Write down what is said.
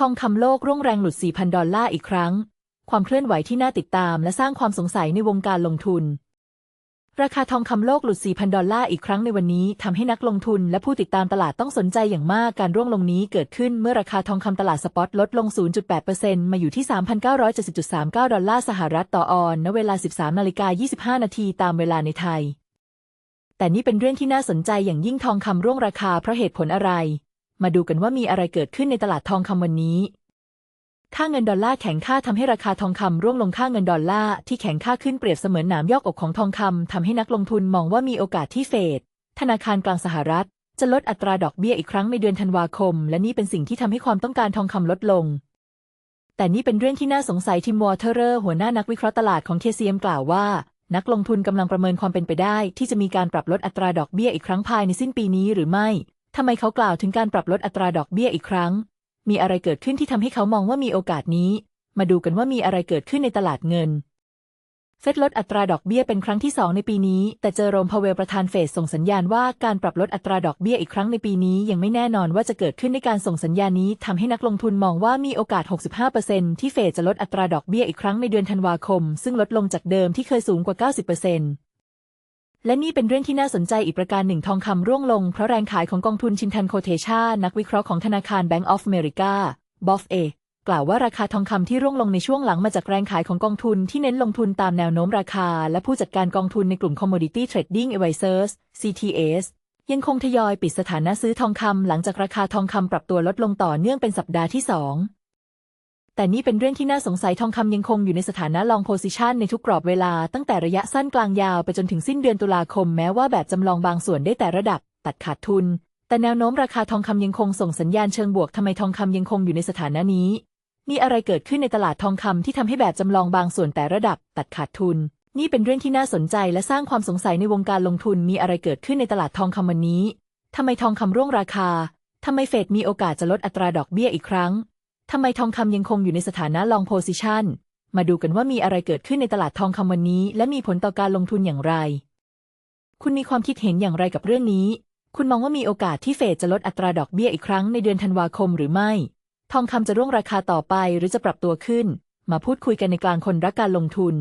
ทองคำโลกร่วงแรงหลุด 4,000 ดอลลาร์อีกครั้ง ความเคลื่อนไหวที่น่าติดตามและสร้างความสงสัยในวงการลงทุน ราคาทองคำโลกหลุด 4,000 ดอลลาร์อีกครั้งในวันนี้ทำให้นักลงทุนและผู้ติดตามตลาดต้องสนใจอย่างมากการร่วงลงนี้เกิดขึ้นเมื่อราคาทองคำตลาดสปอตลดลง 0.8%มาอยู่ที่ 3,970.39 ดอลลาร์สหรัฐต่อออน ณ เวลา 13นาฬิกา25 นาทีตามเวลาในไทย แต่นี่เป็นเรื่องที่น่าสนใจอย่างยิ่งทองคำร่วงราคาเพราะเหตุผลอะไร มาดูกันว่ามีอะไรเกิดขึ้นในตลาดทองคำวันนี้ ค่าเงินดอลลาร์แข็งค่าทำให้ราคาทองคำร่วงลงค่าเงินดอลลาร์ที่แข็งค่าขึ้นเปรียบเสมือนหนามยอกอกของทองคำทำให้นักลงทุนมองว่ามีโอกาสที่เฟดธนาคารกลางสหรัฐ จะลดอัตราดอกเบี้ยอีกครั้งในเดือนธันวาคม และนี่เป็นสิ่งที่ทำให้ความต้องการทองคำลดลง แต่นี่เป็นเรื่องที่น่าสงสัยทิมวอเทอร์หัวหน้านักวิเคราะห์ตลาดของ KCM กล่าวว่านักลงทุนกำลังประเมินความเป็นไปได้ ที่จะมีการปรับลดอัตราดอกเบี้ยอีกครั้งภายในสิ้นปีนี้หรือไม่ ทำไมเขากล่าวถึงการปรับลดอัตราดอกเบี้ยอีกครั้ง มีอะไรเกิดขึ้นที่ทำให้เขามองว่ามีโอกาสนี้ มาดูกันว่ามีอะไรเกิดขึ้นในตลาดเงิน เฟดลดอัตราดอกเบี้ยเป็นครั้งที่สองในปีนี้ แต่เจอโรมพาเวลประธานเฟดส่งสัญญาณว่าการปรับลดอัตราดอกเบี้ยอีกครั้งในปีนี้ ยังไม่แน่นอนว่าจะเกิดขึ้นในการส่งสัญญาณนี้ทำให้นักลงทุนมองว่ามีโอกาส 65%ที่เฟดจะลดอัตราดอกเบี้ยอีกครั้งในเดือนธันวาคม ซึ่งลดลงจากเดิมที่เคยสูงกว่า 90% และนี่เป็นเรื่องที่น่าสนใจอีกประการหนึ่งทองคำร่วงลง เพราะแรงขายของกองทุนชินทันโคเทชา นักวิเคราะห์ของธนาคาร Bank of America บอฟเอกล่าวว่าราคาทองคำที่ร่วงลงในช่วงหลังมาจากแรงขายของกองทุนที่เน้นลงทุนตามแนวโน้มราคา และผู้จัดการกองทุนในกลุ่ม Commodity Trading Advisors CTS ยังคงทยอยปิดสถานะซื้อทองคำหลังจากราคาทองคำปรับตัวลดลงต่อเนื่องเป็นสัปดาห์ที่2 แต่นี่เป็นเรื่องที่น่าสงสัยทองคำยังคงอยู่ในสถานะ long position ในทุกกรอบเวลาตั้งแต่ระยะสั้นกลางยาวไปจนถึงสิ้นเดือนตุลาคมแม้ว่าแบบจำลองบางส่วนได้แต่ระดับ ตัดขาดทุน แต่แนวโน้มราคาทองคำยังคงส่งสัญญาณเชิงบวกทำไมทองคำยังคงอยู่ในสถานะนี้ มีอะไรเกิดขึ้นในตลาดทองคำที่ทำให้แบบจำลองบางส่วนแต่ระดับ ตัดขาดทุน นี่เป็นเรื่องที่น่าสนใจและสร้างความสงสัยในวงการลงทุนมีอะไรเกิดขึ้นในตลาดทองคำวันนี้ทำไมทองคำร่วงราคาทำไมเฟดมีโอกาสจะลดอัตราดอกเบี้ยอีกครั้ง ทำไมทองคำยังคงอยู่ในสถานะ long position มาดูกันว่ามีอะไรเกิดขึ้นในตลาดทองคำวันนี้ และมีผลต่อการลงทุนอย่างไร คุณมีความคิดเห็นอย่างไรกับเรื่องนี้ คุณมองว่ามีโอกาสที่เฟดจะลดอัตราดอกเบี้ยอีกครั้งในเดือนธันวาคมหรือไม่ ทองคำจะร่วงราคาต่อไปหรือจะปรับตัวขึ้น มาพูดคุยกันในกลางคนรักการลงทุน